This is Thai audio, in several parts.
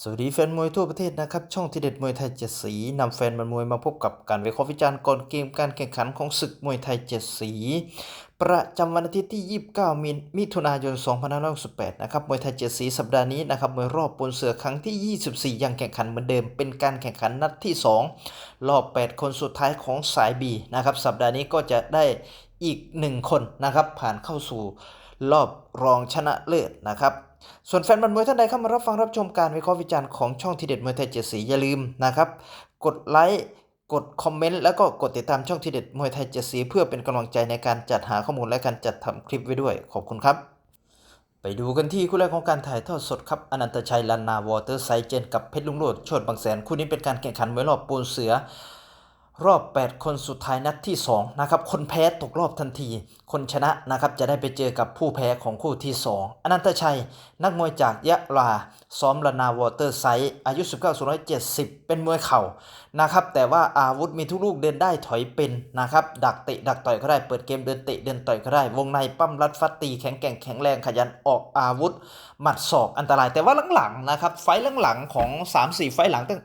สวัสดีแฟนมวยทั่วประเทศนะครับ ช่องทีเด็ดมวยไทยเจ็ดสีนำแฟนมันมวยมาพบกับการวิเคราะห์วิจารณ์ก่อนเกมการแข่งขันของศึกมวยไทยเจ็ดสี ประจำวันอาทิตย์ที่ 29 มิมิถุนายน 2568 นะครับมวยไทยเจ็ดสีสัปดาห์นี้นะครับมวยรอบปนเสือครั้งที่ 24 ยังแข่งขันเหมือนเดิม เป็นการแข่งขันนัดที่ 2 รอบ 8 คนสุดท้ายของสาย B นะครับสัปดาห์นี้ก็จะได้อีก 1 คนนะครับผ่านเข้าสู่รอบรองชนะเลิศนะครับ ส่วนแฟนบันมวยท่านใดเข้ามารับฟังรับชมการวิเคราะห์วิจารณ์ของช่องทีเด็ดมวยไทยเจ็ดสีอย่าลืมนะครับ กดไลค์กดคอมเมนต์แล้วก็กดติดตามช่องทีเด็ดมวยไทยเจ็ดสีเพื่อเป็นกำลังใจในการจัดหาข้อมูลและการจัดทำคลิปไว้ด้วยขอบคุณครับ ไปดูกันที่คู่แรกของการถ่ายทอดสดครับอนันตชัยลันนาวอเตอร์ไซเจนกับเพชรลุงโรดโชดบางแสนคู่นี้เป็นการแข่งขันมวยรอบปูนเสือ รอบ 8 คนสุดท้ายนัดที่ 2 นะครับ คนแพ้ตกรอบทันที คนชนะนะครับจะได้ไปเจอกับผู้แพ้ของคู่ที่ 2 อนันตชัย นักมวยจากยะลา ซ้อมลานาวอเตอร์ไซส์อายุ 19 170 เป็นมวยเข่านะครับ แต่ว่าอาวุธมีทุกลูกเดินได้ถอยเป็นนะครับ ดักเตะดักต่อยก็ได้ เปิดเกมเดินเตะเดินต่อยก็ได้ วงในปั้มรัดฟัดตีแข็งแกร่งแข็งแรงขยันออกอาวุธ หมัดศอกอันตราย แต่ว่าหลังๆนะครับ ไฟหลังๆของ 3-4 ไฟหลังตั้ง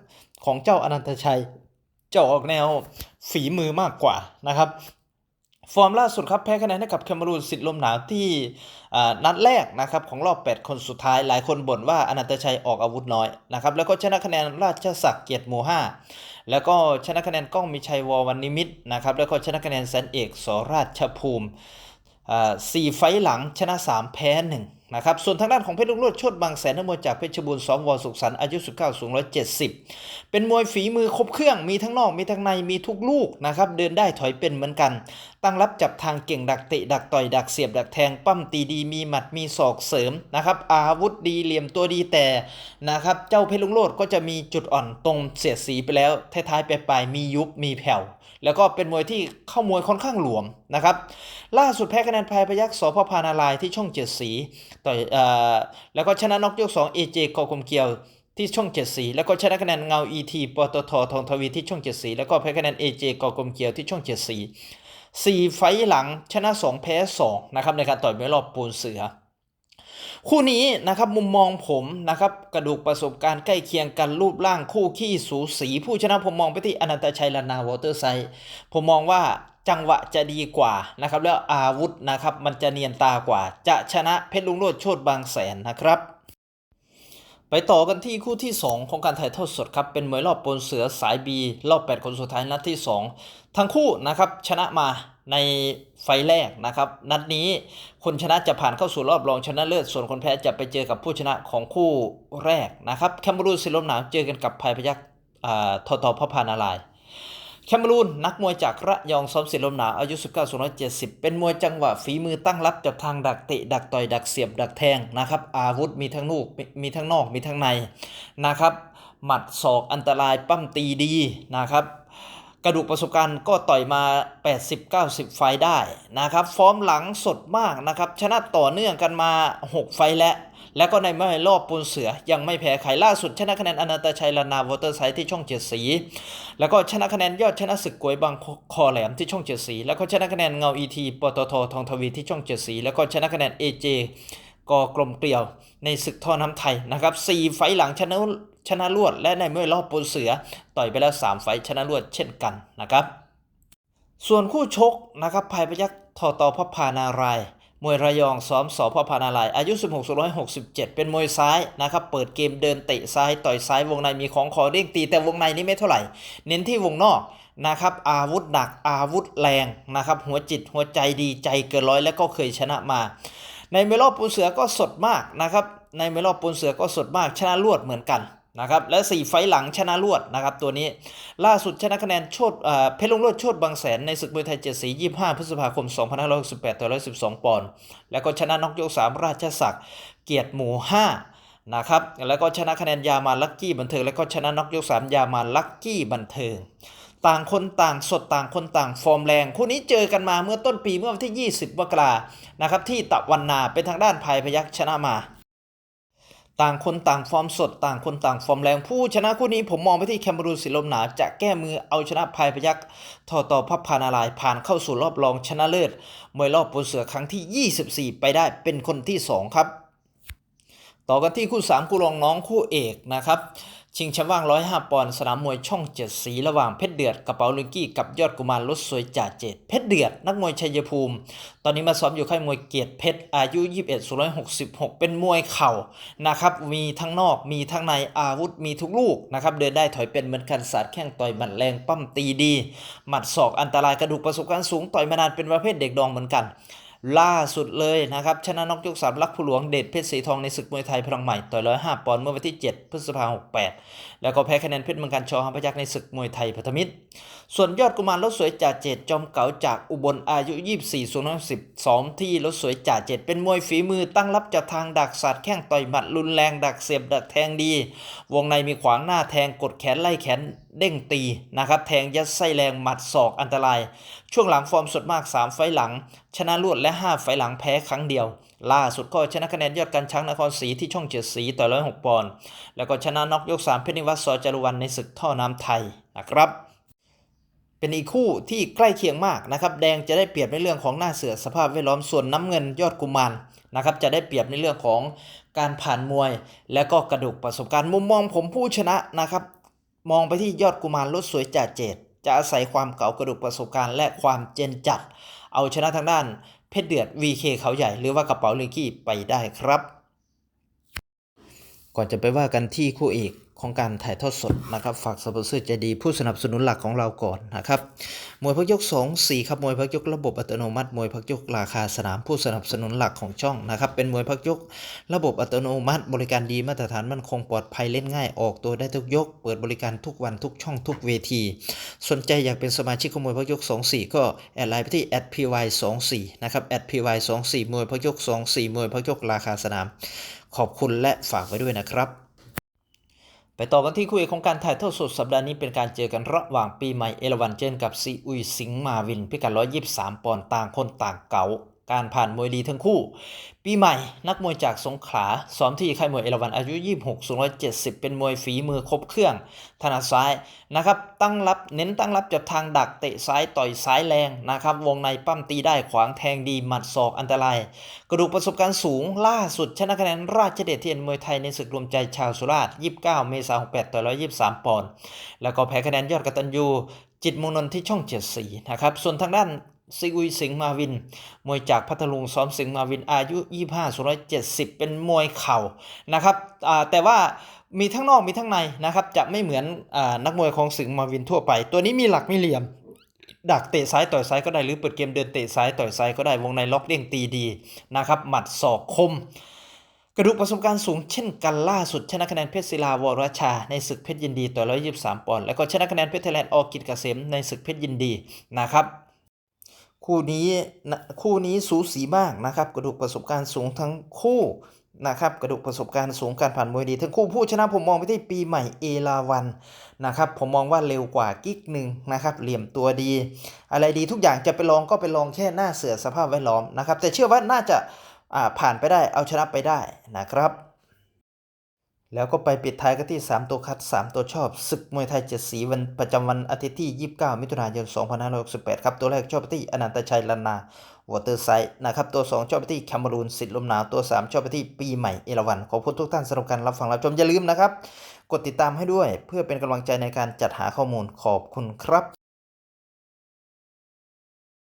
ของเจ้าอนันตชัย จะออกแนวฝีมือมากกว่านะครับฟอร์มล่าสุดครับแพ้คะแนนให้กับแคมรูนสิทธิ์ลมหนาวที่นัดแรกนะครับของรอบ 8 คนสุดท้ายหลายคนบ่นว่าอนันตชัยออกอาวุธน้อยนะครับแล้วก็ชนะคะแนนราชศักดิ์เกียรติหมู่5แล้วก็ชนะคะแนนก้องมีชัยววันนิมิตนะครับแล้วก็ชนะคะแนนแสนเอกสราชภูมิสี่ไฟหลังชนะ 3 แพ้ 1 นะครับ ส่วนทางด้านของเพชรลุงโรดชดบางแสนนักมวยจากเพชรบูรณ์สองวอสุขสันต์อายุ 19 สูง 170 เป็นมวยฝีมือครบเครื่อง มีทั้งนอก มีทั้งใน มีทุกลูกนะครับ เดินได้ถอยเป็นเหมือนกัน ตั้งรับจับทางเก่งดักเตะดักต่อยดักเสียบดักแทงปั้มตีดีมีหมัดมีศอกเสริมนะครับ อาวุธดีเหลี่ยมตัวดีแต่นะครับ เจ้าเพชรลุงโรดก็จะมีจุดอ่อนตรงเสียดสีไปแล้วท้ายๆปลายมียุบมีแผ่วแล้วก็เป็นมวยที่เข้ามวยค่อนข้างหลวมนะครับ ล่าสุดแพ้คะแนนพายพยักษ์สพพานารายที่ช่องเจ็ดสีต่อยเอ่อแล้วก็ชนะนอกยก2 AJ กอกลมเกียวที่ช่องเจ็ดสีแล้วก็ชนะคะแนนเงา ET ปตททองทวีที่ช่องเจ็ดสีแล้วก็แพ้คะแนน AJ กอกลมเกียวที่ช่องเจ็ดสีสี่ไฟหลังชนะ 2 แพ้ 2 นะครับ ในการต่อยมวยรอบปูนเสือ คู่นี้นะครับมุมมองผมนะครับ กระดูกประสบการณ์ใกล้เคียงกันรูปร่างคู่ขี้สูสี ผู้ชนะผมมองไปที่อนันตชัยลานาวอเตอร์ไซด์ผมมองว่า จังหวะจะดีกว่านะครับแล้วอาวุธนะครับมันจะเนียนตากว่า จะชนะเพชรลุงโรดโชดบางแสนนะครับไปต่อกันที่คู่ที่ 2 ของการถ่ายทอดสดครับ เป็นมวยรอบปนเสือสาย B รอบ 8 คนสุดท้ายนัดที่ 2 ทั้งคู่นะครับชนะมาในไฟแรกนะครับ นัดนี้คนชนะจะผ่านเข้าสู่รอบรองชนะเลิศส่วนคนแพ้จะไปเจอกับผู้ชนะของคู่แรกนะครับแคมรูนสิลมหนาวเจอกันกับภัยพยักษ์ทอทอพพานาราย แคมรูนนักมวยจากระยองซ้อมศิลป์ลมหนาวอายุ 19 270 เป็นมวยจังหวะฝีมือตั้งรับจับทางดักเตะดักต่อยดักเสียบดักแทงนะครับอาวุธมีทั้งลูกมีทั้งนอกมีทั้งในนะครับหมัดศอกอันตรายปั้มตีดีนะครับกระดูกประสบการณ์ก็ต่อยมา 80-90 ไฟได้นะครับฟอร์มหลังสดมากนะครับชนะต่อเนื่องกันมา 6 ไฟแล้ว แล้วก็ในไม่รอบปูนเสือยังไม่แพ้ใครล่าสุดชนะคะแนนอนันตชัยลานาวอเตอร์ไซด์ที่ช่องเจ็ดสี แล้วก็ชนะคะแนนยอดชนะศึกกวยบางคอแหลมที่ช่องเจ็ดสี แล้วก็ชนะคะแนนเงาอีทีปตททองทวีที่ช่องเจ็ดสี แล้วก็ชนะคะแนนเอเจกอกลมเกลียวในศึกท่อน้ำไทยนะครับสี่ไฟล์หลังชนะชนะรวด และในเมื่อรอบปูนเสือ ต่อยไปแล้ว 3 ไฟล์ชนะรวดเช่นกันนะครับ ส่วนคู่ชกนะครับภัยพยักษ์ทอตอพพานารายณ์ มวยระยองซ้อมสอพพานารายณ์อายุ 16 167 เป็นมวยซ้ายนะครับ เปิดเกมเดินเตะซ้ายต่อยซ้ายวงในมีของคอเด้งตีแต่วงในนี่ไม่เท่าไหร่ เน้นที่วงนอกนะครับ อาวุธหนักอาวุธแรงนะครับ หัวจิตหัวใจดีใจเกินร้อยแล้วก็เคยชนะมา ในเมลอบปูนเสือก็สดมากนะครับ ในเมลอบปูนเสือก็สดมากชนะรวดเหมือนกัน นะครับและ 4 ไฟหลังชนะรวดนะครับตัวนี้ล่าสุดชนะคะแนนโชดเพชรลุงโรดโชดบางแสนในศึกมวยไทยเจ็ดสี25 พฤษภาคม 2568ต่อ112 ปอนด์แล้วก็ชนะน็อกยก 3 ราชศักดิ์เกียรติหมู่ 5 นะครับแล้วก็ชนะคะแนนยามาลักกี้บันเทิงแล้วก็ชนะน็อกยก 3 ยามาลักกี้บันเทิงต่างคนต่างสดต่างคนต่างฟอร์มแรง คู่นี้เจอกันมาเมื่อต้นปีเมื่อวันที่ 20มกรานะครับที่ตะวันนาเป็นทางด้านภายพยักษ์ชนะมา ต่างคนต่างฟอร์มสดต่างคนต่างฟอร์มแรง ผู้ชนะคู่นี้ผมมองไปที่แคมรูนสิลมหนา จะแก้มือเอาชนะภายพยักทอต่อพับพานารายผ่านเข้าสู่รอบรองชนะเลิศมวยรอบปนเสือครั้งที่ 24 ไปได้เป็นคนที่ 2 ครับ ต่อกันที่คู่ 3 คู่รองน้องคู่เอกนะครับ ชิงแชมป์ว่าง 105 ปอนด์สนามมวยช่องเจ็ดสีระหว่างเพชรเดือดกระเป๋าลุงกี้กับยอดกุมารรถสวยจ่าเจ็ดเพชรเดือดนักมวยชัยภูมิ ตอนนี้มาซ้อมอยู่ค่ายมวยเกียรติเพชรอายุ 21 266 เป็นมวยเข่านะครับมีทั้งนอกมีทั้งในอาวุธมีทุกลูกนะครับเดินได้ถอยเป็นเหมือนกันสาดแข้งต่อยหมัดแรงปั้มตีดี หมัดศอกอันตรายกระดูกประสบการณ์สูงต่อยมานานเป็นประเภทเด็กดองเหมือนกัน ล่าสุดเลยนะครับ ชนะนกยกสามลักผู้หลวงเดชเพชรสีทองในศึกมวยไทยพลังใหม่ต่อยร้อยห้าปอนด์เมื่อวันที่ 7 พฤษภาคม68 แล้วก็แพ้คะแนนเพชรเมืองการชอฮัมพยักในศึกมวยไทยพันธมิตร ส่วนยอดกุมารรถสวยจ่าเจดจอมเก๋าจากอุบลอายุ 24สูง10ซ้อมที่รถสวยจ่าเจดเป็นมวยฝีมือตั้งรับจากทางดักสาดแข้งต่อยหมัดรุนแรงดักเสียบดักแทงดี วงในมีขวางหน้าแทงกดแขนไล่แขนเด้งตีนะครับแทงยัดไส้แรงหมัดศอกอันตราย ช่วงหลังฟอร์มสดมาก 3 ไฟหลัง ชนะรวดและ 5 ไฟหลังแพ้ครั้งเดียว ล่าสุดก็ชนะคะแนนยอดการช้างนครศรีที่ช่องเจ็ดสีต่อร้อยหกปอนด์แล้วก็ชนะน็อกยก3เพชรนิวัฒน์สอจารุวันในศึกท่อน้ำไทยนะครับเป็นอีกคู่ที่ใกล้เคียงมากนะครับ แดงจะได้เปรียบในเรื่องของหน้าเสือสภาพแวดล้อมส่วนน้ำเงินยอดกุมารนะครับ จะได้เปรียบในเรื่องของการผ่านมวย และก็กระดูกประสบการณ์มุมมองผมผู้ชนะนะครับ มองไปที่ยอดกุมารรถสวยจ่าเจดจะอาศัยความเก่ากระดูกประสบการณ์และความเจนจัด เอาชนะทางด้านเพชรเดือด VK เขาใหญ่หรือว่ากระเป๋าลิงกี้ไปได้ครับ ก่อนจะไปว่ากันที่คู่เอกของการถ่ายทอดสดนะครับ ฝากสปอนเซอร์ใจดีผู้สนับสนุนหลักของเราก่อนนะครับมวยพักยก 2 4ครับมวยพักยกระบบอัตโนมัติมวยพักยกราคาสนามผู้สนับสนุนหลักของช่องนะครับเป็นมวยพักยกระบบอัตโนมัติ บริการดีมาตรฐานมั่นคงปลอดภัยเล่นง่ายออกตัวได้ทุกยก เปิดบริการทุกวันทุกช่องทุกเวที สนใจอยากเป็นสมาชิกของมวยพักยก 24 ก็แอดไลน์ไปที่ @py24 นะครับ @py24 มวยพักยก 24 มวยพักยกราคาสนาม ขอบคุณและฝากไว้ด้วยนะครับไปต่อกันที่คู่เอกของการถ่ายทอดสดสัปดาห์นี้เป็นการเจอกันระหว่างปีใหม่เอราวันเจนกับซีอุยสิงห์มาวิน พิกัด 123 ปอนด์ต่างคนต่างเก๋า การผ่านมวยดีทั้งคู่ ปีใหม่นักมวยจากสงขลาซ้อมที่ค่ายมวยเอราวันอายุ 26 สูง170 เป็นมวยฝีมือครบเครื่อง ถนัดซ้ายนะครับ ตั้งรับเน้นตั้งรับจับทางดักเตะซ้ายต่อยซ้ายแรงนะครับ วงในปั้มตีได้ขวางแทงดีหมัดศอกอันตราย กระดูกประสบการณ์สูงล่าสุดชนะคะแนนราชเดชเทียนมวยไทยในศึกรวมใจชาวสุราษฎร์29 เมษายน 68 ต่อ 123 ปอนด์แล้วก็แพ้คะแนนยอดกตัญญูจิตมงนนที่ช่องเจ็ดสีนะครับ ส่วนทางด้าน ซิกุยสิงห์มาวิน มวยจากพัทลุงซ้อมสิงห์มาวิน อายุ 25สูง170 เป็นมวยเข่านะครับแต่ว่ามีทั้งนอกมีทั้งในนะครับ จะไม่เหมือนอนักมวยของสิงห์มาวินทั่วไป ตัวนี้มีหลักมีเหลี่ยม ดักเตะซ้ายต่อยซ้ายก็ได้หรือเปิดเกมเดินเตะซ้ายต่อยซ้ายก็ได้วงในล็อกเด้งตีดีนะครับหมัดศอกคมกระดูกประสบการณ์สูงเช่นกันล่าสุดชนะคะแนนเพชรศิลาวรชา ในศึกเพชรยินดีต่อ123ปอนด์แล้วก็ชนะคะแนนเพชรไทยแลนด์ออกิจเกษมในศึกเพชรยินดีนะครับ คู่นี้คู่นี้สูสีมากนะครับ กระดูกประสบการณ์สูงทั้งคู่นะครับกระดูกประสบการณ์สูงการผ่านมวยดี ทั้งคู่ผู้ชนะผมมองไปที่ปีใหม่เอราวันนะครับผมมองว่าเร็วกว่ากิ๊กหนึ่งนะครับเหลี่ยมตัวดี อะไรดีทุกอย่างจะไปลองก็ไปลองแค่หน้าเสือสภาพแวดล้อมนะครับแต่เชื่อว่าน่าจะผ่านไปได้เอาชนะไปได้นะครับ แล้วก็ไปปิดท้ายกันที่ 3 ตัวคัด 3 ตัวชอบศึกมวยไทยเจ็ดสีวันประจำวันอาทิตย์ที่ 29 มิถุนายน 2568 ครับ ตัวแรกชอบไปที่อนันตชัยลันนาวอเตอร์ไซด์นะครับ ตัว 2 ชอบไปที่แคมเบรูนสิทธิ์ลมหนาว ตัว 3 ชอบไปที่ปีใหม่เอราวัน ขอบคุณทุกท่านสำหรับการรับฟังรับชมอย่าลืมนะครับ กดติดตามให้ด้วยเพื่อเป็นกำลังใจในการจัดหาข้อมูลขอบคุณครับ